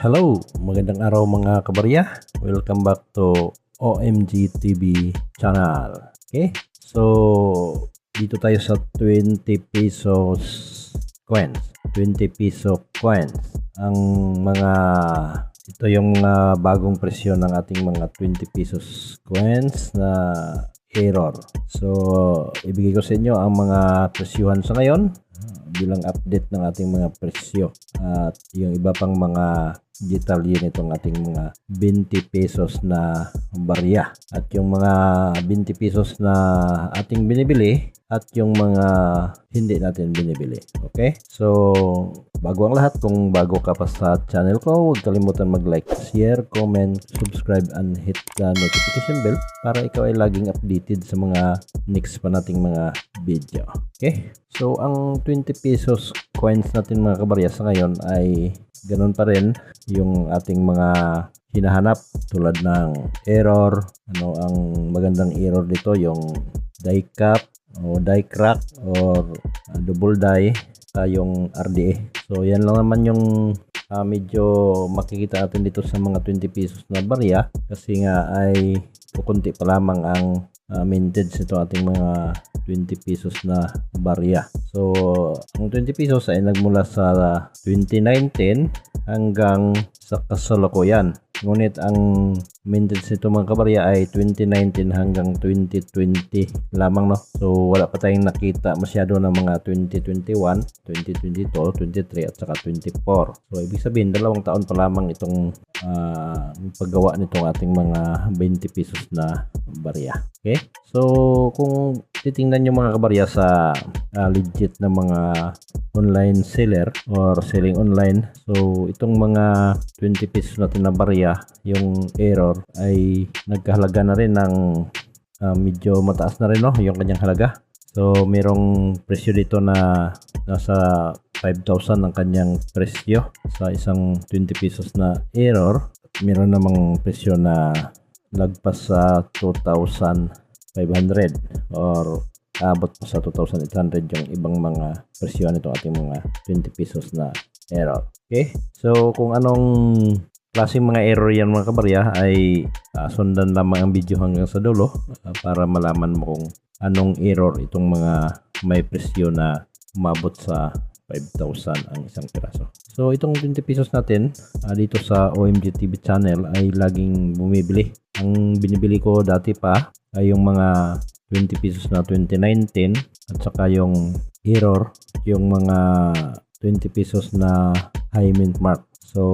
Hello, magandang araw mga kabarya. Welcome back to OMG TV channel. Okay? So, dito tayo sa 20 pesos coins. 20 peso coins. Ang mga ito yung mga bagong presyo ng ating mga 20 pesos coins na error. So, ibigay ko sa inyo ang mga presyuhan sa ngayon bilang update ng ating mga presyo at yung iba pang mga detalye nitong ating mga 20 pesos na barya at yung mga 20 pesos na ating binibili at yung mga hindi natin binibili. Okay? So, bago ang lahat, kung bago ka pa sa channel ko, huwag kalimutan mag-like, share, comment, subscribe, and hit the notification bell para ikaw ay laging updated sa mga next pa nating mga video. Okay? So, ang 20 pesos coins natin mga kabarya sa ngayon ay ganun pa rin yung ating mga hinahanap tulad ng error. Ano ang magandang error dito? Yung die cap o die crack or uh, double die uh, yung RDA so yan lang naman yung uh, medyo makikita natin dito sa mga 20 pesos na barya kasi nga ay kukunti pa lamang ang uh, mintage ito ating mga 20 pesos na barya. So, ang 20 pesos ay nagmula sa 2019 hanggang sa kasalukuyan. Ngunit ang maintenance nito mga kabarya ay 2019 hanggang 2020 lamang no. So wala pa tayong nakita masyado ng mga 2021, 2022, 23 at saka 24. So ibig sabihin dalawang taon pa lamang itong uh, paggawa nitong ating mga 20 pesos na barya. Okay? So kung titingnan nyo mga kabarya sa uh, legit na mga online seller or selling online. So itong mga 20 pesos natin na barya, yung error ay nagkahalaga na rin ng uh, medyo mataas na rin no, yung kanyang halaga. So merong presyo dito na nasa 5,000 ang kanyang presyo sa isang 20 pesos na error. Meron namang presyo na lagpas sa 2,000 500 or abot pa sa 2,800 yung ibang mga presyo nito ating mga 20 pesos na error. Okay? So, kung anong klaseng mga error yan mga kabarya ay uh, sundan lamang ang video hanggang sa dulo uh, para malaman mo kung anong error itong mga may presyo na umabot sa 5,000 ang isang piraso. So itong 20 pesos natin uh, dito sa OMG TV channel ay laging bumibili. Ang binibili ko dati pa ay yung mga 20 pesos na 2019 at saka yung error yung mga 20 pesos na high mint mark. So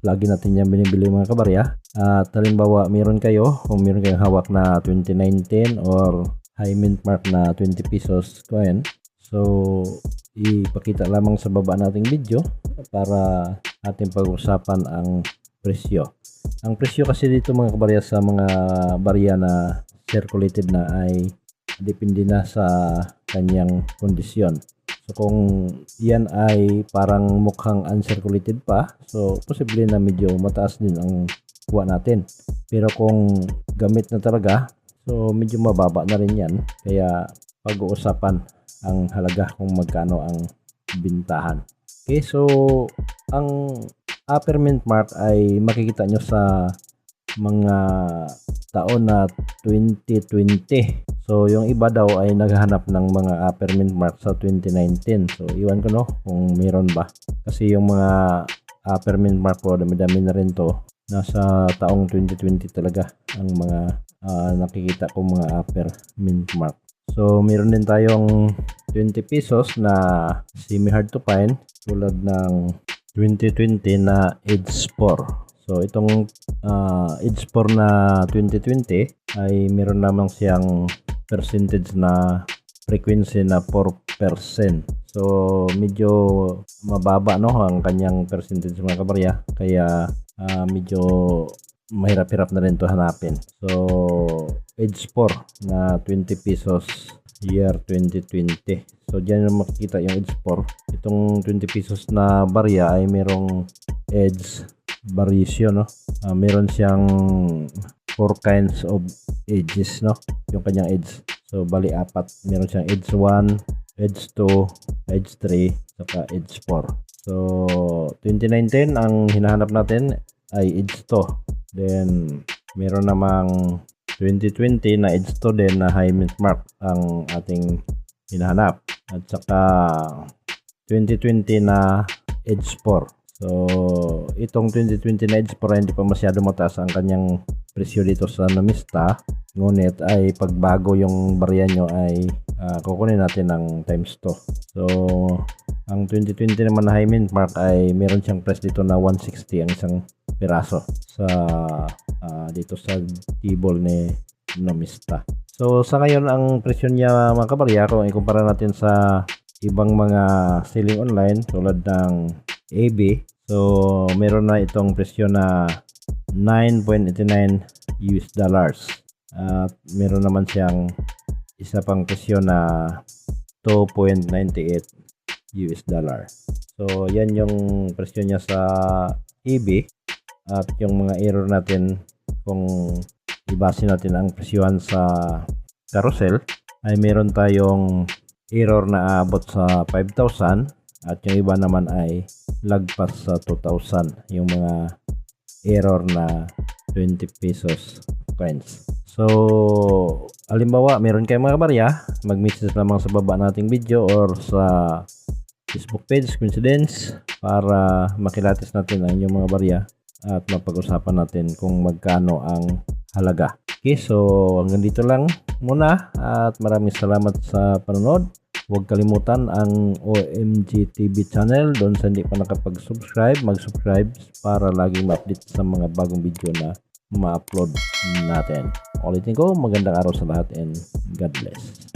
lagi natin yan binibili mga kabarya. At halimbawa meron kayo kung meron kayong hawak na 2019 or high mint mark na 20 pesos coin. So ipakita lamang sa baba nating video para ating pag-usapan ang presyo. Ang presyo kasi dito mga kabarya sa mga barya na circulated na ay depende na sa kanyang kondisyon. So kung yan ay parang mukhang uncirculated pa, so posible na medyo mataas din ang kuha natin. Pero kung gamit na talaga, so medyo mababa na rin yan. Kaya pag-uusapan ang halaga kung magkano ang bintahan. Okay, so ang upper mint mark ay makikita nyo sa mga taon na 2020. So, yung iba daw ay naghahanap ng mga upper mint mark sa 2019. So, iwan ko no kung meron ba. Kasi yung mga upper mint mark ko, dami-dami na rin to. Nasa taong 2020 talaga ang mga uh, nakikita ko mga upper mint mark. So, meron din tayong 20 pesos na semi-hard to find tulad ng 2020 na Edge 4. So itong uh, Edge 4 na 2020 ay meron namang siyang percentage na frequency na 4%. So medyo mababa no ang kanyang percentage mga kabarya kaya uh, medyo mahirap-hirap na rin to hanapin. So Edge 4 na 20 pesos year 2020. So diyan yung makikita yung Edge 4. Itong 20 pesos na barya ay merong Edge variation no uh, meron siyang four kinds of edges no yung kanyang edge so bali apat meron siyang edge 1 edge 2 edge 3 saka edge 4 So, 2019 ang hinahanap natin ay Edge to. Then, meron namang 2020 na Edge to din na high mint mark ang ating hinahanap. At saka 2020 na Edge 4. So, itong 2020 na Edge 4 hindi pa masyado mataas ang kanyang presyo dito sa Namista. Ngunit ay pagbago yung barya nyo ay uh, kukunin natin ng times 2. So, ang 2020 naman na high mint mark ay meron siyang price dito na 160 ang isang piraso sa uh, dito sa table ni Namista. So, sa ngayon ang presyo niya mga kabarya kung ikumpara natin sa ibang mga selling online tulad ng AB So, meron na itong presyo na 9.89 US dollars. At meron naman siyang isa pang presyo na 2.98 US dollar. So, yan yung presyo niya sa EB at yung mga error natin kung ibase natin ang presyohan sa carousel ay meron tayong error na abot sa 5,000 at yung iba naman ay lagpas sa 2,000 yung mga error na 20 pesos coins. So, alimbawa, meron kayong mga barya, mag-message lamang sa baba nating video or sa Facebook page, coincidence, para makilatis natin ang inyong mga barya at mapag-usapan natin kung magkano ang halaga. Okay, so hanggang dito lang muna at maraming salamat sa panonood. Huwag kalimutan ang OMG TV channel. Doon sa hindi pa nakapag-subscribe, mag-subscribe para laging ma-update sa mga bagong video na ma-upload natin. Ulitin ko, magandang araw sa lahat and God bless.